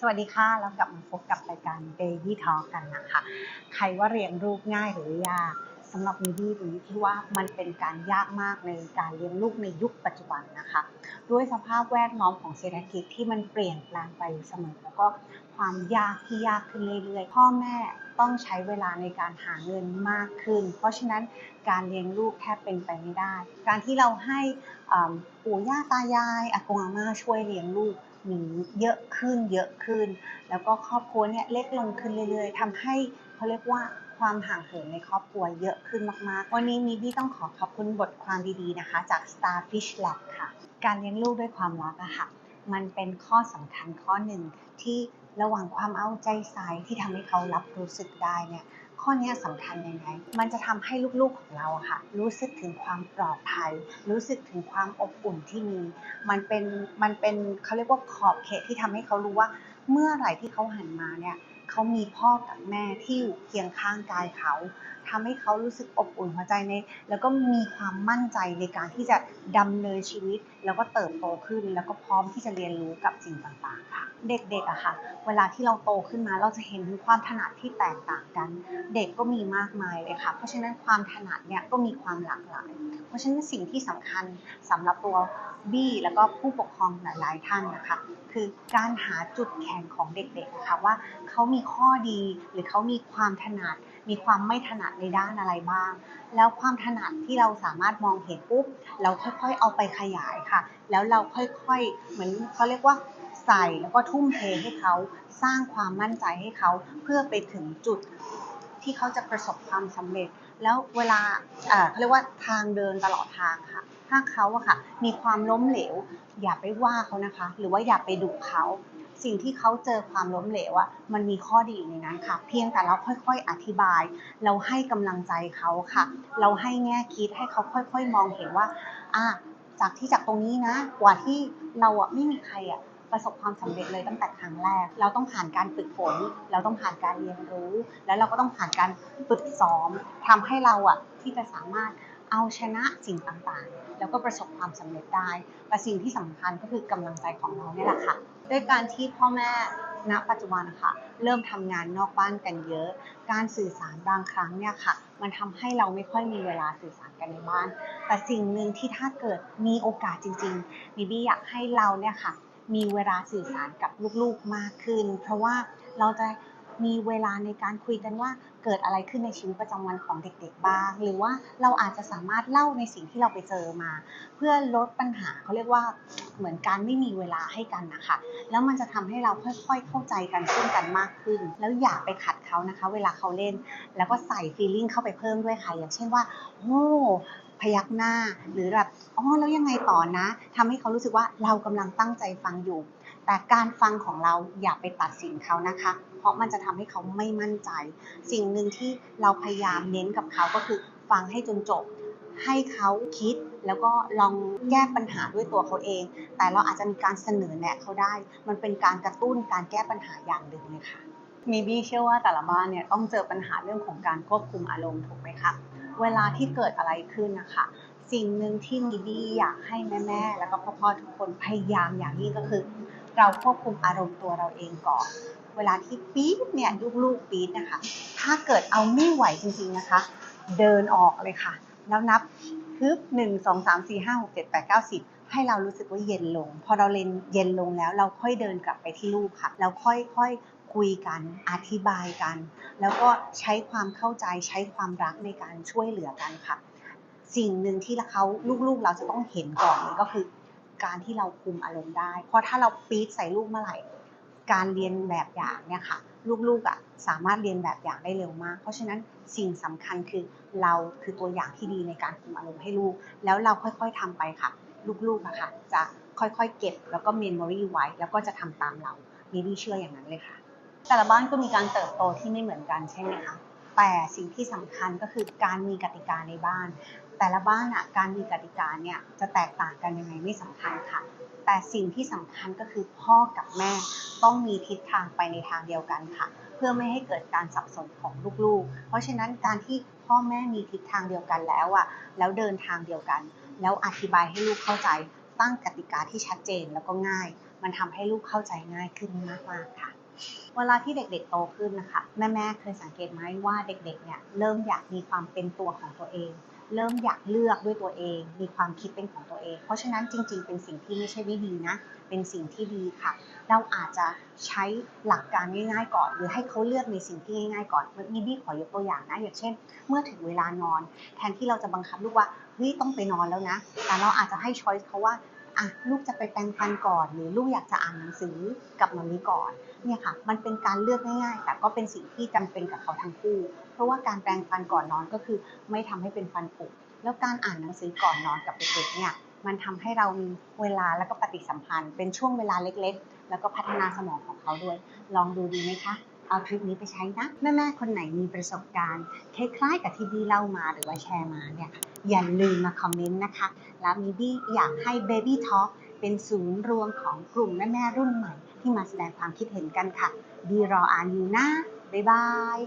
สวัสดีค่ะ เรากลับมาพบกับรายการ Daily Talk กันนะคะ ใครว่าเรียนรูปง่ายหรือยาก สำหรับมิดี้มิดี้คิดว่ามันเป็นการยากมากในการเลี้ยงลูกในยุคปัจจุบันนะคะ ด้วยสภาพแวดล้อมของเศรษฐกิจที่มันเปลี่ยนแปลงไปเสมอ แล้วก็ความยากที่ยากขึ้นเรื่อยๆ พ่อแม่ต้องใช้เวลาในการหาเงินมากขึ้น เพราะฉะนั้นการเลี้ยงลูกแทบเป็นไปไม่ได้ การที่เราให้ปู่ย่าตายายอากงอาม่าช่วยเลี้ยงลูกมีเยอะขึ้นเยอะขึ้น แล้วก็ครอบครัวเนี่ยเล็กลงขึ้นเรื่อยๆทำให้เขาเรียกว่า ความห่างเหินในครอบครัวเยอะขึ้นมาก ๆ วันนี้มีบี้ต้องขอขอบคุณบทความดีๆนะคะ จาก Starfish Lab ค่ะ การเลี้ยงลูกด้วยความรักอะค่ะ มันเป็นข้อสำคัญข้อหนึ่งที่ระหว่างความเอาใจใส่ที่ทำให้เขารับรู้สึกได้เนี่ยข้อนี้สำคัญยังไง มันจะทำให้ลูกๆของเราค่ะ รู้สึกถึงความปลอดภัย รู้สึกถึงความอบอุ่นที่มี มันเป็น มันเป็นเขาเรียกว่าขอบเขตที่ทำให้เขารู้ว่า เมื่อไหร่ที่เขาหันมาเนี่ย เขามีพ่อกับแม่ที่อยู่เคียงข้างกายเขาทำให้เขารู้สึกอบอุ่นหัวใจใน แล้วก็มีความมั่นใจในการที่จะดำเนินชีวิต แล้วก็เติบโตขึ้น แล้วก็พร้อมที่จะเรียนรู้กับสิ่งต่างๆค่ะ เด็กๆอะค่ะ เวลาที่เราโตขึ้นมาเราจะเห็นถึงความถนัดที่แตกต่างกัน เด็กก็มีมากมายเลยค่ะ เพราะฉะนั้นความถนัดเนี่ยก็มีความหลากหลาย เพราะฉะนั้นสิ่งที่สำคัญสำหรับตัวบี้แล้วก็ผู้ปกครองหลายๆท่านนะคะ คือการหาจุดแข็งของเด็กๆนะคะว่าเขามีีข้อดี หรือเขามีความถนัด มีความไม่ถนัดในด้านอะไรบ้าง แล้วความถนัดที่เราสามารถมองเห็นปุ๊บ เราค่อยๆเอาไปขยายค่ะ แล้วเราค่อยๆ เหมือนเขาเรียกว่าใส่แล้วก็ทุ่มเทให้เขาสร้างความมั่นใจให้เขาเพื่อไปถึงจุดที่เขาจะประสบความสำเร็จ แล้วเวลาอ่อเขาเรียกว่าทางเดินตลอดทางค่ะ ถ้าเขาอะค่ะ มีความล้มเหลว อย่าไปว่าเขานะคะ หรือว่าอย่าไปดุเขา สิ่งที่เขาเจอความล้มเหลวอะมันมีข้อดีในนั้นค่ะ เพียงแต่เราค่อยๆ อธิบาย เราให้กำลังใจเขาค่ะ เราให้แง่คิดให้เขาค่อยๆ มองเห็นว่าอะจากที่จากตรงนี้นะ กว่าที่เราอะไม่มีใครอะประสบความสำเร็จเลยตั้งแต่ครั้งแรก เราต้องผ่านการฝึกฝน เราต้องผ่านการเรียนรู้ แล้วเราก็ต้องผ่านการฝึกซ้อมทำให้เราอะที่จะสามารถ เอาชนะสิ่งต่างๆ แล้วก็ประสบความสำเร็จได้แต่สิ่งที่สำคัญก็คือกำลังใจของเราเนี่ยแหละค่ะ ด้วยการที่พ่อแม่ณปัจจุบันค่ะ เริ่มทำงานนอกบ้านกันเยอะ การสื่อสารบางครั้งเนี่ยค่ะ มันทำให้เราไม่ค่อยมีเวลาสื่อสารกันในบ้าน แต่สิ่งหนึ่งที่ถ้าเกิดมีโอกาสจริงๆบิบี้อยากให้เราเนี่ยค่ะ มีเวลาสื่อสารกับลูกๆมากขึ้น เพราะว่าเราจะ มีเวลาในการคุยกันว่าเกิดอะไรขึ้นในชีวิตประจำวันของเด็กๆบ้าง หรือว่าเราอาจจะสามารถเล่าในสิ่งที่เราไปเจอมา เพื่อลดปัญหาเขาเรียกว่าเหมือนการไม่มีเวลาให้กันนะคะ แล้วมันจะทำให้เราค่อยๆ เข้าใจกันซึ่งกันมากขึ้น แล้วอย่าไปขัดเขานะคะ เวลาเขาเล่น แล้วก็ใส่ฟีลลิ่งเข้าไปเพิ่มด้วยค่ะ อย่างเช่นว่าโอ้พยักหน้าหรือแบบอ๋อแล้วยังไงต่อนะทำให้เขารู้สึกว่าเรากำลังตั้งใจฟังอยู่ แต่การฟังของเราอย่าไปตัดสินเขานะคะ เพราะมันจะทำให้เขาไม่มั่นใจ สิ่งหนึ่งที่เราพยายามเน้นกับเขาก็คือฟังให้จนจบ ให้เขาคิดแล้วก็ลองแก้ปัญหาด้วยตัวเขาเอง แต่เราอาจจะมีการเสนอแนะเขาได้ มันเป็นการกระตุ้นการแก้ปัญหาอย่างหนึ่งเลยค่ะมีบี้เชื่อว่าแต่ละบ้านเนี่ยต้องเจอปัญหาเรื่องของการควบคุมอารมณ์ถูกไหมคะเวลาที่เกิดอะไรขึ้นนะคะ สิ่งหนึ่งที่มีบี้อยากให้แม่ๆแล้วก็พ่อๆทุกคนพยายามอย่างยิ่งก็คือ เราควบคุมอารมณ์ตัวเราเองก่อน เวลาที่ปี๊ดเนี่ยลูกๆปี๊ดนะคะ ถ้าเกิดเอาไม่ไหวจริงๆนะคะ เดินออกเลยค่ะ แล้วนับฮึบหนึ่งสองสามสี่ห้าหกเจ็ดแปดเก้าสิบให้เรารู้สึกว่าเย็นลง พอเราเลนเย็นลงแล้วเราค่อยเดินกลับไปที่ลูกค่ะแล้วค่อยคุยกันอธิบายกัน แล้วก็ใช้ความเข้าใจใช้ความรักในการช่วยเหลือกันค่ะ สิ่งหนึ่งที่เขาลูกๆเราจะต้องเห็นก่อนก็คือ การที่เราคุมอารมณ์ได้ เพราะถ้าเราปี๊ดใส่ลูกเมื่อไหร่ การเรียนแบบอย่างเนี่ยค่ะ ลูกๆอะสามารถเรียนแบบอย่างได้เร็วมาก เพราะฉะนั้นสิ่งสำคัญคือเราคือตัวอย่างที่ดีในการคุมอารมณ์ให้ลูก แล้วเราค่อยๆทำไปค่ะ ลูกๆอะค่ะ จะค่อยๆเก็บแล้วก็เมมโมรีไว้ แล้วก็จะทำตามเรามินี่เชื่ออย่างนั้นเลยค่ะ แต่ละบ้านก็มีการเติบโตที่ไม่เหมือนกันใช่ไหมคะแต่สิ่งที่สำคัญก็คือการมีกติกาในบ้าน แต่ละบ้านอะการมีกติกาเนี่ยจะแตกต่างกันยังไงไม่สำคัญค่ะ แต่สิ่งที่สำคัญก็คือพ่อกับแม่ต้องมีทิศทางไปในทางเดียวกันค่ะ เพื่อไม่ให้เกิดการสับสนของลูกๆ เพราะฉะนั้นการที่พ่อแม่มีทิศทางเดียวกันแล้วอะแล้วเดินทางเดียวกัน แล้วอธิบายให้ลูกเข้าใจตั้งกติกาที่ชัดเจนแล้วก็ง่าย มันทำให้ลูกเข้าใจง่ายขึ้นมากๆค่ะเวลาที่เด็กๆโตขึ้นนะคะ แม่ๆเคยสังเกตไหมว่าเด็กๆเนี่ยเริ่มอยากมีความเป็นตัวของตัวเอง เริ่มอยากเลือกด้วยตัวเอง มีความคิดเป็นของตัวเอง เพราะฉะนั้นจริง ๆ เป็นสิ่งที่ไม่ใช่ไม่ดีนะ เป็นสิ่งที่ดีค่ะ เราอาจจะใช้หลักการง่าย ๆ ก่อน หรือให้เขาเลือกในสิ่งที่ง่ายๆก่อนมีบี้ขอยกตัวอย่างนะ อย่างเช่น เมื่อถึงเวลานอน แทนที่เราจะบังคับลูกว่าเฮ้ยต้องไปนอนแล้วนะ แต่เราอาจจะให้ช้อยส์เขาว่า อะลูกจะไปแปรงฟันก่อน หรือลูกอยากจะอ่านหนังสือกับมัมมี่ก่อนเนี่ยค่ะ มันเป็นการเลือกง่ายๆ แต่ก็เป็นสิ่งที่จำเป็นกับเขาทั้งคู่ เพราะว่าการแปรงฟันก่อนนอนก็คือ ไม่ทำให้เป็นฟันผุแล้วการอ่านหนังสือก่อนนอนกับเด็กๆเนี่ยมันทำให้เรามีเวลาแล้วก็ปฏิสัมพันธ์ เป็นช่วงเวลาเล็กๆ แล้วก็พัฒนาสมองของเขาด้วย ลองดูดีไหมคะเอาทริคนี้ไปใช้นะ แม่ๆ คนไหนมีประสบการณ์ คล้ายๆ กับที่บี้เล่ามาหรือว่าแชร์มาเนี่ยอย่าลืมมาคอมเมนต์นะคะ แล้วมีบี้อยากให้ Baby Talk เป็นศูนย์รวมของกลุ่มแม่ๆรุ่นใหม่ ที่มาแสดงความคิดเห็นกันค่ะ ดีรออ่านอยู่นะ บ๊ายบาย